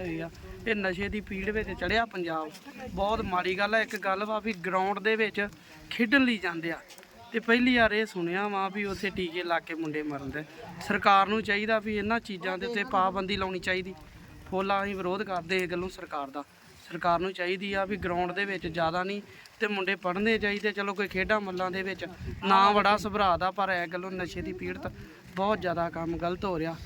ਹੋਈ ਆ ਇਹ ਨਸ਼ੇ ਦੀ ਪੀੜ ਵਿੱਚ ਚੜਿਆ ਪੰਜਾਬ। ਬਹੁਤ ਮਾੜੀ ਗੱਲ ਆ, ਇੱਕ ਗੱਲ ਵਾ ਵੀ ਗਰਾਊਂਡ ਦੇ ਵਿੱਚ ਖੇਡਣ ਲਈ ਜਾਂਦੇ ਆ। ਤੇ ਪਹਿਲੀ ਵਾਰ ਇਹ ਸੁਣਿਆ ਵਾ ਵੀ ਉੱਥੇ ਟੀਕੇ ਲਾ ਕੇ ਮੁੰਡੇ ਮਰਨ ਦੇ। ਸਰਕਾਰ ਨੂੰ ਚਾਹੀਦਾ ਵੀ ਇਹਨਾਂ ਚੀਜ਼ਾਂ ਦੇ ਉੱਤੇ ਪਾਬੰਦੀ ਲਾਉਣੀ ਚਾਹੀਦੀ। ਫੁੱਲ ਅਸੀਂ ਵਿਰੋਧ ਕਰਦੇ ਇਹ ਗੱਲੋਂ ਸਰਕਾਰ ਦਾ। ਸਰਕਾਰ ਨੂੰ ਚਾਹੀਦੀ ਆ ਵੀ ਗਰਾਊਂਡ ਦੇ ਵਿੱਚ ਜ਼ਿਆਦਾ ਨਹੀਂ ਤੇ ਮੁੰਡੇ ਪੜ੍ਹਨੇ ਚਾਹੀਦੇ। ਚਲੋ ਕੋਈ ਖੇਡਾਂ ਮੱਲਾਂ ਦੇ ਵਿੱਚ ਨਾ ਬੜਾ ਸੁਭਰਾ ਦਾ, ਪਰ ਇਹ ਗੱਲੋਂ ਨਸ਼ੇ ਦੀ ਪੀੜਤ ਬਹੁਤ ਜ਼ਿਆਦਾ ਕੰਮ ਗਲਤ ਹੋ ਰਿਹਾ।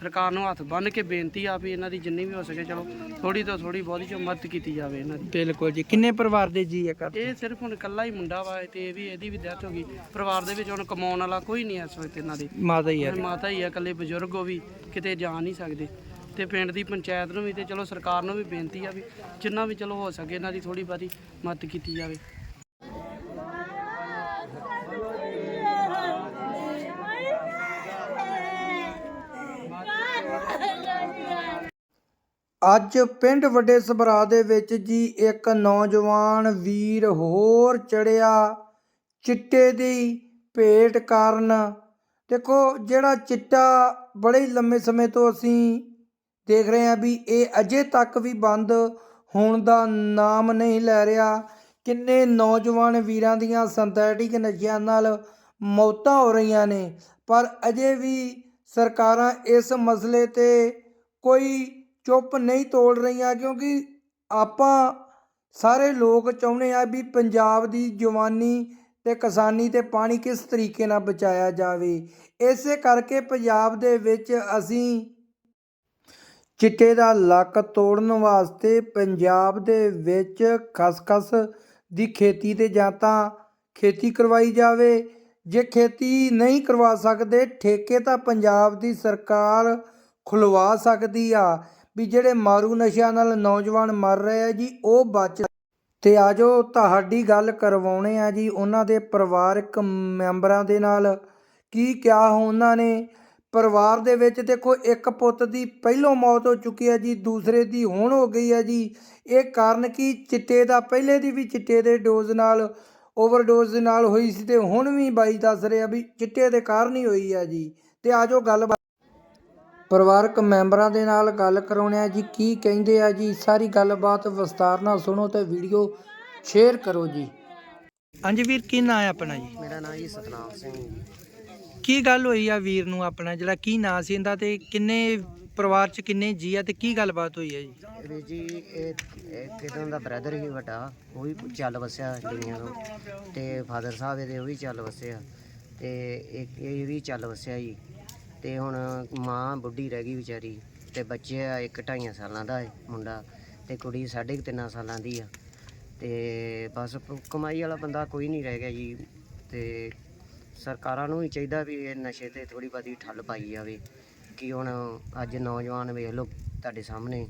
ਸਰਕਾਰ ਨੂੰ ਹੱਥ ਬੰਨ੍ਹ ਕੇ ਬੇਨਤੀ ਆ ਵੀ ਇਹਨਾਂ ਦੀ ਜਿੰਨੀ ਵੀ ਹੋ ਸਕੇ ਚਲੋ ਥੋੜੀ ਤੋਂ ਥੋੜੀ ਬਹੁਤੀ ਚ ਮਦਦ ਕੀਤੀ ਜਾਵੇ ਇਹਨਾਂ ਦੀ। ਬਿਲਕੁਲ ਜੀ। ਕਿੰਨੇ ਪਰਿਵਾਰ ਦੇ ਜੀ ਆ ਘਰ? ਇਹ ਸਿਰਫ ਹੁਣ ਇਕੱਲਾ ਹੀ ਮੁੰਡਾ ਵਾ ਤੇ ਇਹ ਵੀ ਇਹਦੀ ਵੀ ਡੈਥ ਹੋ ਗਈ। ਪਰਿਵਾਰ ਦੇ ਵਿੱਚ ਹੁਣ ਕਮਾਉਣ ਵਾਲਾ ਕੋਈ ਨਹੀਂ ਇਸ ਵਕਤ ਇਹਨਾਂ ਦੇ। ਮਾਤਾ ਹੀ ਆ। ਮਾਤਾ ਹੀ ਆ ਇਕੱਲੇ ਬਜ਼ੁਰਗ ਉਹ ਵੀ ਕਿਤੇ ਜਾ ਨਹੀਂ ਸਕਦੇ। ਤੇ ਪਿੰਡ ਦੀ ਪੰਚਾਇਤ ਨੂੰ ਵੀ ਤੇ ਚਲੋ ਸਰਕਾਰ ਨੂੰ ਵੀ ਬੇਨਤੀ ਆ ਵੀ ਜਿੰਨਾ ਵੀ ਚਲੋ ਹੋ ਸਕੇ ਇਹਨਾਂ ਦੀ ਥੋੜੀ ਬਹੁਤੀ ਮਦਦ ਕੀਤੀ ਜਾਵੇ। ਅੱਜ ਪਿੰਡ ਵੱਡੇ ਸਭਰਾ ਦੇ ਵਿੱਚ ਜੀ ਇੱਕ ਨੌਜਵਾਨ ਵੀਰ ਹੋਰ ਚੜਿਆ ਚਿੱਟੇ ਦੀ ਭੇਟ ਕਾਰਨ। ਦੇਖੋ, ਜਿਹੜਾ ਚਿੱਟਾ ਬੜੇ ਲੰਮੇ ਸਮੇਂ ਤੋਂ ਅਸੀਂ ਦੇਖ ਰਹੇ ਹਾਂ ਵੀ ਇਹ ਅਜੇ ਤੱਕ ਵੀ ਬੰਦ ਹੋਣ ਦਾ ਨਾਮ ਨਹੀਂ ਲੈ ਰਿਹਾ। ਕਿੰਨੇ ਨੌਜਵਾਨ ਵੀਰਾਂ ਦੀਆਂ ਸਿੰਥੈਟਿਕ ਨਸ਼ਿਆਂ ਨਾਲ ਮੌਤਾਂ ਹੋ ਰਹੀਆਂ ਨੇ। ਪਰ ਅਜੇ ਵੀ ਸਰਕਾਰਾਂ ਇਸ ਮਸਲੇ ਤੇ ਕੋਈ ਚੁੱਪ ਨਹੀਂ ਤੋੜ ਰਹੀਆਂ ਕਿਉਂਕਿ ਆਪਾਂ ਸਾਰੇ ਲੋਕ ਚਾਹੁੰਦੇ ਆ ਵੀ ਪੰਜਾਬ ਦੀ ਜਵਾਨੀ ਤੇ ਕਿਸਾਨੀ ਤੇ ਪਾਣੀ ਕਿਸ ਤਰੀਕੇ ਨਾਲ ਬਚਾਇਆ ਜਾਵੇ। ਇਸੇ ਕਰਕੇ ਪੰਜਾਬ ਦੇ ਵਿੱਚ ਅਸੀਂ ਚਿੱਟੇ ਦਾ ਲੱਕ ਤੋੜਨ ਵਾਸਤੇ ਪੰਜਾਬ ਦੇ ਵਿੱਚ ਖਸਖਸ ਦੀ ਖੇਤੀ ਤੇ ਜਾਂ ਤਾਂ ਖੇਤੀ ਕਰਵਾਈ ਜਾਵੇ। ਜੇ ਖੇਤੀ ਨਹੀਂ ਕਰਵਾ ਸਕਦੇ, ਠੇਕੇ ਤਾਂ ਪੰਜਾਬ ਦੀ ਸਰਕਾਰ ਖੁਲਵਾ ਸਕਦੀ ਆ। ਵੀ ਜਿਹੜੇ ਮਾਰੂ ਨਸ਼ਿਆਂ ਨਾਲ ਨੌਜਵਾਨ ਮਰ ਰਹੇ ਆ ਜੀ, ਉਹ ਬਚ ਤੇ ਆਜੋ, ਤੁਹਾਡੀ ਗੱਲ ਕਰਵਾਉਣੇ ਆ ਜੀ, ਉਹਨਾਂ ਦੇ ਪਰਿਵਾਰਕ ਮੈਂਬਰਾਂ ਦੇ ਨਾਲ। ਕੀ ਕਿਹਾ ਉਹਨਾਂ ਨੇ? ਪਰਿਵਾਰ ਦੇ ਵਿੱਚ ਦੇਖੋ, ਇੱਕ ਪੁੱਤ ਦੀ ਪਹਿਲੋਂ ਮੌਤ ਹੋ ਚੁੱਕੀ ਹੈ ਜੀ, ਦੂਸਰੇ ਦੀ ਹੁਣ ਹੋ ਗਈ ਹੈ ਜੀ। ਇਹ ਕਾਰਨ ਕੀ? ਚਿੱਟੇ ਦਾ ਪਹਿਲੇ ਦੀ ਵੀ ਚਿੱਟੇ ਦੇ ਡੋਜ਼ ਨਾਲ, ਓਵਰਡੋਜ਼ ਦੇ ਨਾਲ ਹੋਈ ਸੀ ਤੇ ਹੁਣ ਵੀ ਬਾਈ ਦੱਸ ਰਿਹਾ ਵੀ ਚਿੱਟੇ ਦੇ ਕਾਰਨ ਹੀ ਹੋਈ ਹੈ ਜੀ। ਤੇ ਆਜੋ ਗੱਲ ਪਰਿਵਾਰਕ ਮੈਂਬਰਾਂ ਦੇ ਨਾਲ ਗੱਲ ਕਰਾਉਣੇ ਆ ਜੀ। ਕੀ ਕਹਿੰਦੇ ਆ ਜੀ? ਸਾਰੀ ਗੱਲਬਾਤ ਵਿਸਤਾਰ ਨਾਲ ਸੁਣੋ ਤੇ ਵੀਡੀਓ ਸ਼ੇਅਰ ਕਰੋ ਜੀ। ਹਾਂਜੀ ਵੀਰ ਕੀ ਨਾਂ ਹੈ ਆਪਣਾ ਜੀ? ਮੇਰਾ ਨਾਮ ਜੀ ਸਤਨਾਮ ਸਿੰਘ ਜੀ। ਕੀ ਗੱਲ ਹੋਈ ਆ ਵੀਰ ਨੂੰ ਆਪਣਾ ਜਿਹੜਾ ਕੀ ਨਾਂ ਸੀ ਇਹਦਾ ਤੇ ਕਿੰਨੇ ਪਰਿਵਾਰ ਚ ਕਿੰਨੇ ਜੀ ਆ ਤੇ ਕੀ ਗੱਲਬਾਤ ਹੋਈ ਹੈ ਜੀ? ਵੀਰ ਜੀ ਇਹ ਇਹ ਕਿਦੋਂ ਦਾ ਬ੍ਰਦਰ ਹੀ ਵੱਡਾ ਉਹ ਵੀ ਚੱਲ ਵਸਿਆ ਦੁਨੀਆ ਤੋਂ। ਤੇ ਫਾਦਰ ਸਾਹਿਬ ਇਹਦੇ ਉਹ ਵੀ ਚੱਲ ਵਸਿਆ ਤੇ ਇੱਕ ਇਹ ਵੀ ਚੱਲ ਵਸਿਆ ਜੀ। ਤੇ ਹੁਣ ਮਾਂ ਬੁੱਢੀ ਰਹਿ ਗਈ ਵਿਚਾਰੀ ਤੇ ਬੱਚੇ ਆ ਇੱਕ ਢਾਈਆਂ ਸਾਲਾਂ ਦਾ ਹੈ ਮੁੰਡਾ ਤੇ ਕੁੜੀ ਸਾਢੇ ਕੁ ਤਿੰਨਾਂ ਸਾਲਾਂ ਦੀ ਆ। ਤੇ ਬਸ ਕਮਾਈ ਵਾਲਾ ਬੰਦਾ ਕੋਈ ਨਹੀਂ ਰਹਿ ਗਿਆ ਜੀ ਤੇ ਸਰਕਾਰਾਂ ਨੂੰ ਵੀ ਚਾਹੀਦਾ ਵੀ ਇਹ ਨਸ਼ੇ ਤੇ ਥੋੜੀ ਬਹੁਤੀ ਠੱਲ ਪਾਈ ਜਾਵੇ ਕਿ ਹੁਣ ਅੱਜ ਨੌਜਵਾਨ ਵੇਖ ਲਓ ਤੁਹਾਡੇ ਸਾਹਮਣੇ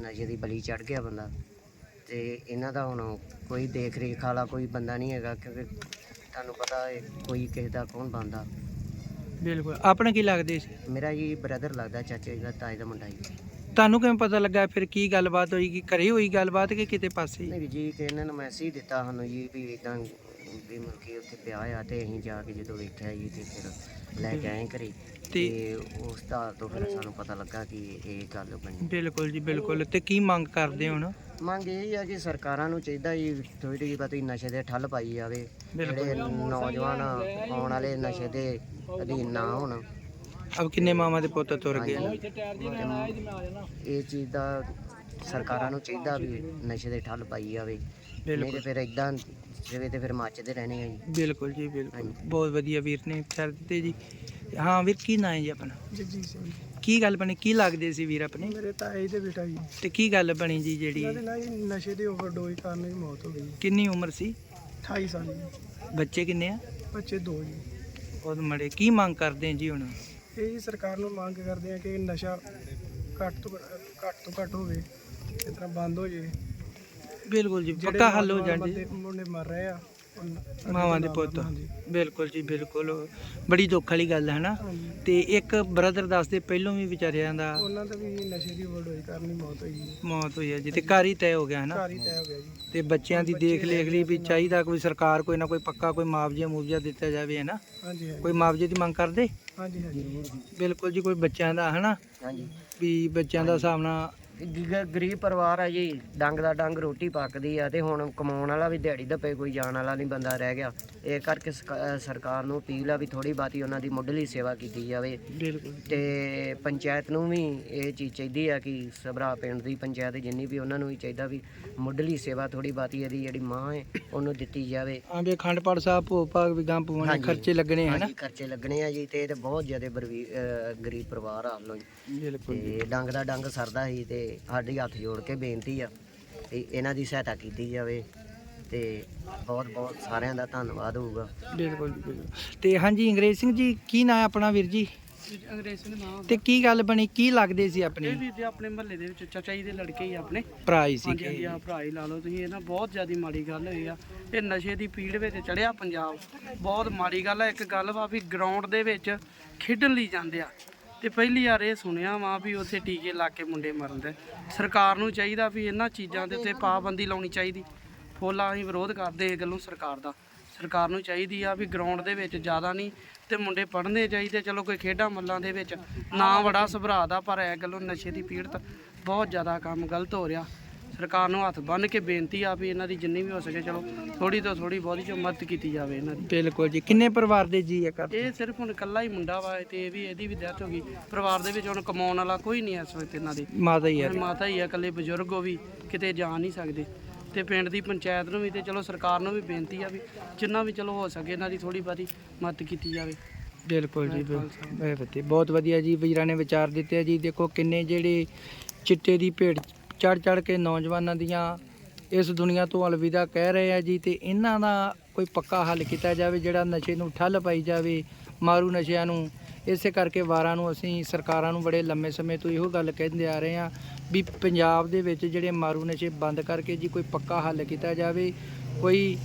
ਨਸ਼ੇ ਦੀ ਬਲੀ ਚੜ ਗਿਆ ਬੰਦਾ ਤੇ ਇਹਨਾਂ ਦਾ ਹੁਣ ਕੋਈ ਦੇਖ ਰੇਖ ਵਾਲਾ ਕੋਈ ਬੰਦਾ ਨਹੀਂ ਹੈਗਾ ਕਿਉਂਕਿ ਤੁਹਾਨੂੰ ਪਤਾ ਹੈ ਕੋਈ ਕਿਸੇ ਦਾ ਕੌਣ ਬੰਦਾ। ਬਿਲਕੁਲ। ਆਪਣਾ ਕੀ ਲੱਗਦੇ ਸੀ? ਮੇਰਾ ਜੀ ਬ੍ਰਦਰ ਲੱਗਦਾ ਚਾਚੇ ਦਾ ਤਾਏ ਦਾ ਮੁੰਡਾ ਜੀ। ਤੁਹਾਨੂੰ ਕਿਵੇਂ ਪਤਾ ਲੱਗਾ ਫਿਰ ਕੀ ਗੱਲਬਾਤ ਹੋਈ ਕਿ ਘਰੇ ਹੋਈ ਗੱਲਬਾਤ ਕਿ ਕਿਤੇ ਪਾਸੇ ਨਹੀਂ ਵੀ ਜੀ ਕਿ ਇਹਨਾਂ ਨੇ ਮੈਸੇਜ ਦਿੱਤਾ ਸਾਨੂੰ ਜੀ ਵੀ ਇਦਾਂ ਵੀ ਮੁੜ ਕੇ ਉੱਥੇ ਪਿਆ ਆ ਤੇ ਅਸੀਂ ਜਾ ਕੇ ਜਦੋਂ ਵੇਖਿਆ ਜੀ ਤੇ ਫਿਰ ਲੈ ਕੇ ਆਏ ਘਰੇ। ਤੇ ਤੇ ਉਸ ਦਾ ਤੋਂ ਫਿਰ ਸਾਨੂੰ ਪਤਾ ਲੱਗਾ ਕਿ ਇਹ ਗੱਲ ਬਣੀ। ਬਿਲਕੁਲ ਜੀ ਬਿਲਕੁਲ। ਤੇ ਕੀ ਮੰਗ ਕਰਦੇ ਹੁਣ? ਮੰਗ ਇਹ ਆ ਕਿ ਸਰਕਾਰਾਂ ਨੂੰ ਚਾਹੀਦਾ ਜੀ ਥੋੜੀ ਜਿਹੀ ਬਹੁਤੀ ਨਸ਼ੇ ਦੇ ਠੱਲ ਪਾਈ ਜਾਵੇ। ਜਿਹੜੇ ਨੌਜਵਾਨ ਆਉਣ ਵਾਲੇ ਨਸ਼ੇ ਦੇ ਅਧੀਨ ਨਾ ਹੋਣ। ਅਬ ਕਿੰਨੇ ਮਾਵਾਂ ਦੇ ਪੁੱਤ ਤੁਰ ਗਏ? ਨੇ ਇਹ ਚੀਜ਼ ਦਾ ਸਰਕਾਰਾਂ ਨੂੰ ਚਾਹੀਦਾ ਵੀ ਨਸ਼ੇ ਦੇ ਠੱਲ ਪਾਈ ਜਾਵੇ। ਨਹੀਂ ਤੇ ਬਿਲਕੁਲ ਫਿਰ ਇਦਾਂ ਜਿਵੇਂ ਤੇ ਫਿਰ ਮੱਚਦੇ ਰਹਿਣੇ ਆ ਜੀ। ਬਿਲਕੁਲ ਜੀ ਬਿਲਕੁਲ। ਹਾਂਜੀ। ਬਹੁਤ ਵਧੀਆ ਵੀਰ ਨੇ ਸਰ ਦਿੱਤੇ ਜੀ। ਹਾਂ ਵੀਰ ਕੀ ਨਾਂ ਹੈ ਜੀ ਆਪਣਾ? ਜਗਜੀਤ ਸਿੰਘ ਕੀ ਗੱਲ ਬਣੀ? ਕੀ ਲੱਗਦੇ ਸੀ ਵੀਰ ਆਪਣੇ? ਮੇਰੇ ਤਾਏ ਦੇ ਬੇਟਾ ਜੀ। ਤੇ ਕੀ ਗੱਲ ਬਣੀ ਜੀ ਜਿਹੜੀ? ਨਾਲ ਜੀ ਨਸ਼ੇ ਦੇ ਓਵਰਡੋਜ਼ ਕਾਰਨ ਹੀ ਮੌਤ ਹੋ ਗਈ ਕਿੰਨੀ ਉਮਰ ਸੀ? 28 ਸਾਲ ਦੀ ਬੱਚੇ ਕਿੰਨੇ ਆ? ਬੱਚੇ ਦੋ ਜੀ। ਬਹੁਤ ਮੜੇ। ਕੀ ਮੰਗ ਕਰਦੇ ਜੀ ਹੁਣ? ਇਹ ਜੀ ਸਰਕਾਰ ਨੂੰ ਮੰਗ ਕਰਦੇ ਆ ਕਿ ਨਸ਼ਾ ਘੱਟ ਤੋਂ ਘੱਟ- ਘੱਟ ਤੋਂ ਘੱਟ ਹੋਵੇ ਇਸ ਤਰ੍ਹਾਂ ਬੰਦ ਹੋ ਜੇ ਬਿਲਕੁਲ ਜੀ ਜਿਹੜੇ ਪੱਕਾ ਹੱਲ ਹੋ ਨੌਜਵਾਨ ਜਾਣ ਜੀ ਬੰਦੇ ਮੁੰਡੇ ਮਰ ਰਹੇ ਆ ਮਾਵਾਂ ਦੇ ਪੁੱਤ। ਹਾਂਜੀ। ਬਿਲਕੁਲ ਜੀ ਬਿਲਕੁਲ। ਬੜੀ ਦੁੱਖ ਵਾਲੀ ਗੱਲ ਹੈ ਨਾ ਹਾਂਜੀ। ਤੇ ਇੱਕ ਬ੍ਰਦਰ ਦੱਸਦੇ ਪਹਿਲੋਂ ਵੀ ਵਿਚਾਰਿਆਂ ਦਾ ਉਹਨਾਂ ਦਾ ਵੀ ਨਸ਼ੇ ਦੀ ਓਵਰਡੋਜ਼ ਕਾਰਨ ਮੌਤ ਹੋਈ ਜੀ ਮੌਤ ਹੋਈ ਹੈ ਜੀ ਤੇ ਘਰ ਹੀ ਤੈਅ ਹੋ ਗਿਆ ਹੈ ਨਾ ਘਰ ਹੀ ਤੈਅ ਹੋ ਗਿਆ ਜੀ। ਤੇ ਬੱਚਿਆਂ ਦੀ ਦੇਖ ਲੇਖ ਲਈ ਵੀ ਚਾਹੀਦਾ ਕੋਈ ਸਰਕਾਰ ਕੋਈ ਨਾ ਕੋਈ ਪੱਕਾ ਕੋਈ ਮੁਆਵਜ਼ਾ ਮੁਆਵਜ਼ਾ ਦਿੱਤਾ ਜਾਵੇ ਹੈ ਨਾ ਹਾਂਜੀ ਹਾਂਜੀ। ਕੋਈ ਮੁਆਵਜ਼ੇ ਦੀ ਮੰਗ ਕਰਦੇ? ਹਾਂਜੀ ਹਾਂਜੀ। ਬਿਲਕੁਲ ਜੀ ਕੋਈ ਬੱਚਿਆਂ ਦਾ ਹੈ ਨਾ ਹਾਂਜੀ। ਵੀ ਬੱਚਿਆਂ ਦਾ ਹਿਸਾਬ ਨਾਲ ਗ- ਗਰੀਬ ਪਰਿਵਾਰ ਆ ਜੀ ਡੰਗ ਦਾ ਡੰਗ ਰੋਟੀ ਪੱਕਦੀ ਆ ਤੇ ਹੁਣ ਕਮਾਉਣ ਵਾਲਾ ਵੀ ਦਿਹਾੜੀ ਦੱਪੇ ਕੋਈ ਜਾਣ ਵਾਲਾ ਨਹੀਂ ਬੰਦਾ ਰਹਿ ਗਿਆ। ਇਹ ਕਰਕੇ ਸਕ- ਅਹ ਸਰਕਾਰ ਨੂੰ ਅਪੀਲ ਆ ਵੀ ਥੋੜੀ ਬਾਤੀ ਉਹਨਾਂ ਦੀ ਮੁੱਢਲੀ ਸੇਵਾ ਕੀਤੀ ਜਾਵੇ। ਬਿਲਕੁਲ। ਤੇ ਪੰਚਾਇਤ ਨੂੰ ਵੀ ਇਹ ਚੀਜ਼ ਚਾਹੀਦੀ ਆ ਕਿ ਸਭਰਾ ਪਿੰਡ ਦੀ ਪੰਚਾਇਤ ਜਿੰਨੀ ਵੀ ਉਹਨਾਂ ਨੂੰ ਵੀ ਚਾਹੀਦਾ ਵੀ ਮੁੱਢਲੀ ਸੇਵਾ ਥੋੜੀ ਬਾਤੀ ਇਹਦੀ ਜਿਹੜੀ ਮਾਂ ਹੈ ਉਹਨੂੰ ਦਿੱਤੀ ਜਾਵੇ। ਵੀ ਅਖੰਡ ਪਾਠ ਸਾਹਿਬ ਭੋਗ ਭਾਗ ਵਿਗਾਂ ਪਵਾਉਣੇ ਹਾਂਜੀ। ਖਰਚੇ ਲੱਗਣੇ ਹਨਾ ਹਾਂਜੀ ਖਰਚੇ ਲੱਗਣੇ ਆ ਜੀ ਤੇ ਇਹ ਤੇ ਬਹੁਤ ਜ਼ਿਆਦਾ ਬਰਵੀ- ਅਹ ਗਰੀਬ ਪਰਿਵਾਰ ਆ ਜੀ। ਬਿਲਕੁਲ ਤੇ ਡੰਗ ਦਾ ਡੰਗ ਸਰਦਾ ਸੀ ਤੇ ਸਾਡੀ ਹੱਥ ਜੋੜ ਕੇ ਬੇਨਤੀ ਆ ਤੇ ਇਹਨਾਂ ਦੀ ਸਹਾਇਤਾ ਕੀਤੀ ਜਾਵੇ ਤੇ ਬਹੁਤ ਬਹੁਤ ਸਾਰਿਆਂ ਦਾ ਧੰਨਵਾਦ ਹੋਊਗਾ। ਬਿਲਕੁਲ ਜੀ, ਬਿਲਕੁਲ। ਤੇ ਹਾਂਜੀ ਅੰਗਰੇਜ਼ ਸਿੰਘ ਜੀ ਕੀ ਨਾਂ ਹੈ ਆਪਣਾ ਵੀਰ ਜੀ? ਅੰਗਰੇਜ਼ ਸਿੰਘ ਨਾਮ ਤੇ ਕੀ ਗੱਲ ਬਣੀ ਕੀ ਲੱਗਦੇ ਸੀ ਆਪਣੇ? ਇਹ ਵੀ ਤੇ ਆਪਣੇ ਮਹੱਲੇ ਦੇ ਵਿੱਚ ਚਾਚਾ ਜੀ ਦੇ ਲੜਕੇ ਹੀ ਆਪਣੇ। ਭਰਾ ਹੀ ਹਾਂਜੀ ਸੀ। ਹਾਂਜੀ ਆ ਭਰਾ ਹੀ ਲਾ ਲਓ ਤੁਸੀਂ ਇਹ ਨਾ ਬਹੁਤ ਜ਼ਿਆਦਾ ਮਾੜੀ ਗੱਲ ਹੋਈ ਆ। ਇਹ ਨਸ਼ੇ ਦੀ ਪੀੜ ਵਿੱਚ ਚੜਿਆ ਪੰਜਾਬ। ਬਹੁਤ ਮਾੜੀ ਗੱਲ ਆ ਇੱਕ ਗੱਲ ਵਾ ਵੀ ਗਰਾਊਂਡ ਦੇ ਵਿੱਚ ਖੇਡਣ ਲਈ ਜਾਂਦੇ ਆ। ਤੇ ਪਹਿਲੀ ਵਾਰ ਇਹ ਸੁਣਿਆ ਵਾ ਵੀ ਉੱਥੇ ਟੀਕੇ ਲਾ ਕੇ ਮੁੰਡੇ ਮਰਦੇ ਸਰਕਾਰ ਨੂੰ ਚਾਹੀਦਾ ਵੀ ਇਹਨਾਂ ਚੀਜ਼ਾਂ ਦੇ ਉੱਤੇ ਪਾਬੰਦੀ ਲਾਉਣੀ ਚਾਹੀਦੀ। ਫੋਲਾ ਅਸੀਂ ਵਿਰੋਧ ਕਰਦੇ ਇਹ ਗੱਲੋਂ ਸਰਕਾਰ ਦਾ। ਸਰਕਾਰ ਨੂੰ ਚਾਹੀਦੀ ਆ ਵੀ ਗਰਾਊਂਡ ਦੇ ਵਿੱਚ ਜ਼ਿਆਦਾ ਨਹੀਂ ਤੇ ਮੁੰਡੇ ਪੜ੍ਹਨੇ ਚਾਹੀਦੇ। ਚਲੋ ਕੋਈ ਖੇਡਾਂ ਮੱਲਾਂ ਦੇ ਵਿੱਚ ਨਾ ਬੜਾ ਸੁਭਰਾ ਦਾ ਪਰ ਇਹ ਗੱਲੋਂ ਨਸ਼ੇ ਦੀ ਪੀੜਤ ਬਹੁਤ ਜ਼ਿਆਦਾ ਕੰਮ ਗਲਤ ਹੋ ਰਿਹਾ। ਸਰਕਾਰ ਨੂੰ ਹੱਥ ਬੰਨ੍ਹ ਕੇ ਬੇਨਤੀ ਆ ਵੀ ਇਹਨਾਂ ਦੀ ਜਿੰਨੀ ਵੀ ਹੋ ਸਕੇ ਚਲੋ ਥੋੜੀ ਤੋਂ ਥੋੜੀ ਬਹੁਤੀ ਜੋ ਮਦਦ ਕੀਤੀ ਜਾਵੇ ਇਹਨਾਂ ਦੀ। ਬਿਲਕੁਲ ਜੀ। ਕਿੰਨੇ ਪਰਿਵਾਰ ਦੇ ਜੀ ਆ ਕਰ ਇਹ ਸਿਰਫ ਹੁਣ ਇਕੱਲਾ ਹੀ ਮੁੰਡਾ ਵਾ ਤੇ ਇਹ ਵੀ ਇਹਦੀ ਵੀ ਡੈਥ ਹੋ ਗਈ। ਪਰਿਵਾਰ ਦੇ ਵਿੱਚ ਹੁਣ ਕਮਾਉਣ ਵਾਲਾ ਕੋਈ ਨਹੀਂ ਇਸ ਵਕਤ ਇਹਨਾਂ ਦੇ। ਮਾਤਾ ਹੀ ਆ ਮਾਤਾ ਹੀ ਆ ਇਕੱਲੇ ਬਜ਼ੁਰਗ ਉਹ ਵੀ ਕਿਤੇ ਜਾ ਨਹੀਂ ਸਕਦੇ। ਤੇ ਪਿੰਡ ਦੀ ਪੰਚਾਇਤ ਨੂੰ ਵੀ ਤੇ ਚਲੋ ਸਰਕਾਰ ਨੂੰ ਵੀ ਬੇਨਤੀ ਆ ਵੀ ਜਿੰਨਾ ਵੀ ਚਲੋ ਹੋ ਸਕੇ ਇਹਨਾਂ ਦੀ ਥੋੜੀ ਬਾਤੀ ਮਦਦ ਕੀਤੀ ਜਾਵੇ। ਬਿਲਕੁਲ ਜੀ ਬਹੁਤ ਵਧੀਆ ਜੀ ਵੀਰਾਂ ਨੇ ਵਿਚਾਰ ਦਿੱਤੇ ਜੀ। ਦੇਖੋ ਕਿੰਨੇ ਜਿਹੜੇ ਚਿੱਟੇ ਦੀ ਭੇਟ ਚੜ ਚੜ ਕੇ ਨੌਜਵਾਨਾਂ ਦੀਆਂ ਇਸ ਦੁਨੀਆ ਤੋਂ ਅਲਵਿਦਾ ਕਹਿ ਰਹੇ ਆ ਜੀ ਤੇ ਇਹਨਾਂ ਦਾ ਕੋਈ ਪੱਕਾ ਹੱਲ ਕੀਤਾ ਜਾਵੇ, ਜਿਹੜਾ ਨਸ਼ੇ ਨੂੰ ਠੱਲ ਪਾਈ ਜਾਵੇ, ਮਾਰੂ ਨਸ਼ਿਆਂ ਨੂੰ, ਇਸੇ ਕਰਕੇ ਵਾਰਾਂ ਨੂੰ ਅਸੀਂ ਸਰਕਾਰਾਂ ਨੂੰ ਬੜੇ ਲੰਮੇ ਸਮੇਂ ਤੋਂ ਇਹੋ ਗੱਲ ਕਹਿੰਦੇ ਆ ਰਹੇ ਆ ਵੀ ਪੰਜਾਬ ਦੇ ਵਿੱਚ ਜਿਹੜੇ ਮਾਰੂ ਨਸ਼ੇ ਬੰਦ ਕਰਕੇ ਜੀ ਕੋਈ ਪੱਕਾ ਹੱਲ ਕੀਤਾ ਜਾਵੇ, ਕੋਈ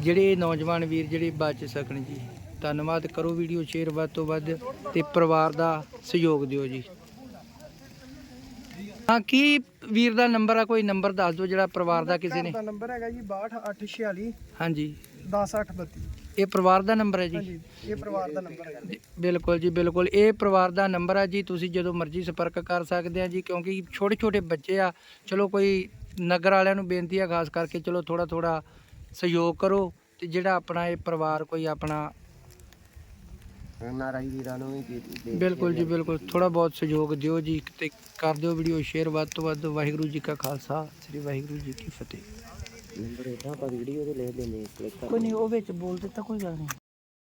ਜਿਹੜੇ ਨੌਜਵਾਨ ਵੀਰ ਜਿਹੜੇ ਬਚ ਸਕਣ ਜੀ। ਧੰਨਵਾਦ, ਕਰੋ ਵੀਡੀਓ ਸ਼ੇਅਰ ਵੱਧ ਤੋਂ ਵੱਧ ਤੇ ਪਰਿਵਾਰ ਦਾ ਸਹਿਯੋਗ ਦਿਓ ਜੀ। ਹਾਂ ਕੀ ਵੀਰ ਦਾ ਨੰਬਰ ਆ? ਕੋਈ ਨੰਬਰ ਦੱਸ ਦਿਓ ਜਿਹੜਾ ਪਰਿਵਾਰ ਦਾ ਕਿਸੇ ਨੇ। ਦਾ ਨੰਬਰ ਹੈਗਾ ਜੀ 62846 ਹਾਂਜੀ। 10832 ਇਹ ਪਰਿਵਾਰ ਦਾ ਨੰਬਰ ਹੈ ਜੀ? ਹਾਂਜੀ ਇਹ ਪਰਿਵਾਰ ਦਾ ਨੰਬਰ ਹੈਗਾ। ਬਿਲਕੁਲ ਜੀ ਬਿਲਕੁਲ। ਇਹ ਪਰਿਵਾਰ ਦਾ ਨੰਬਰ ਆ ਜੀ ਤੁਸੀਂ ਜਦੋਂ ਮਰਜ਼ੀ ਸੰਪਰਕ ਕਰ ਸਕਦੇ ਆ ਜੀ ਕਿਉਂਕਿ ਛੋਟੇ ਛੋਟੇ ਬੱਚੇ ਆ। ਚਲੋ ਕੋਈ ਨਗਰ ਵਾਲਿਆਂ ਨੂੰ ਬੇਨਤੀ ਆ ਖਾਸ ਕਰਕੇ ਚਲੋ ਥੋੜਾ ਥੋੜਾ ਸਹਿਯੋਗ ਕਰੋ ਤੇ ਜਿਹੜਾ ਆਪਣਾ ਇਹ ਪਰਿਵਾਰ ਕੋਈ ਆਪਣਾ ਨਾਰਾਈ ਵੀਰਾਂ ਨੂੰ ਵੀ ਬਿਲਕੁਲ ਜੀ ਬਿਲਕੁਲ। ਥੋੜਾ ਬਹੁਤ ਸਹਿਯੋਗ ਦਿਓ ਜੀ ਤੇ ਕਰ ਦਿਓ ਵੀਡੀਓ ਸ਼ੇਅਰ ਵੱਧ ਤੋਂ ਵੱਧ। ਵਾਹਿਗੁਰੂ ਜੀ ਕਾ ਖਾਲਸਾ ਸ੍ਰੀ ਵਾਹਿਗੁਰੂ ਜੀ ਕੀ ਫਤਿਹ। ਨੰਬਰ ਇਦਾਂ ਆਪਾਂ ਵੀਡੀਓ ਕੋਈ ਨਹੀਂ ਉਹ ਵਿੱਚ ਬੋਲ ਦਿੱਤਾ ਕੋਈ ਗੱਲ ਨਹੀਂ